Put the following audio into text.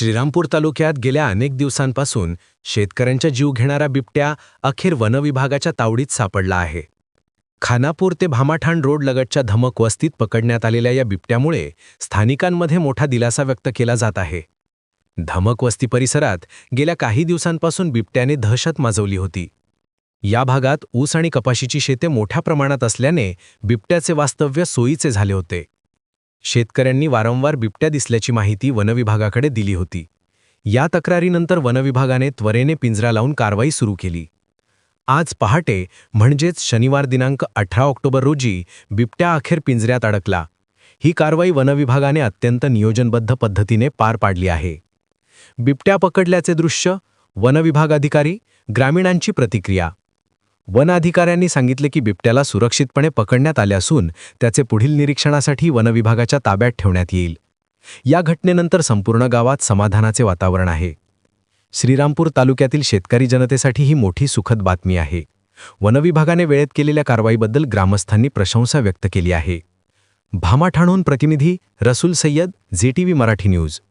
श्रीरामपूर तालुक्यात गेल्या अनेक दिवसांपासून शेतकऱ्यांचा जीव घेणारा बिबट्या अखेर वनविभागाच्या तावडीत सापडला आहे. खानापूर ते भामाठाण रोड लगतच्या धमक वस्तीत पकडण्यात आलेल्या या बिबट्यामुळे स्थानिकांमध्ये मोठा दिलासा व्यक्त केला जात आहे. धमक वस्ती परिसरात गेल्या काही दिवसांपासून बिबट्याने दहशत माजवली होती. या भागात ऊस आणि कपाशीची शेते मोठ्या प्रमाणात असल्याने बिबट्याचे वास्तव्य सोयीचे झाले होते. शेतकऱ्यांनी वारंवार बिबट्या दिसल्याची माहिती वनविभागाकडे दिली होती. या तक्रारीनंतर वनविभागाने त्वरेने पिंजरा लावून कारवाई सुरू केली. आज पहाटे म्हणजेच शनिवार दिनांक अठरा ऑक्टोबर रोजी बिबट्या अखेर पिंजऱ्यात अडकला. ही कारवाई वनविभागाने अत्यंत नियोजनबद्ध पद्धतीने पार पाडली आहे. बिबट्या पकडल्याचे दृश्य वनविभाग अधिकारी ग्रामीणांची प्रतिक्रिया. वन अधिकाऱ्यांनी सांगितले की बिबट्याला सुरक्षितपणे पकडण्यात आले असून त्याचे पुढील निरीक्षणासाठी वनविभागाच्या ताब्यात ठेवण्यात येईल. या घटनेनंतर संपूर्ण गावात समाधानाचे वातावरण आहे. श्रीरामपूर तालुक्यातील शेतकरी जनतेसाठी ही मोठी सुखद बातमी आहे. वनविभागाने वेळेत केलेल्या कारवाईबद्दल ग्रामस्थांनी प्रशंसा व्यक्त केली आहे. भामाठाणहून प्रतिनिधी Rasool Sayyad Zee TV Marathi news.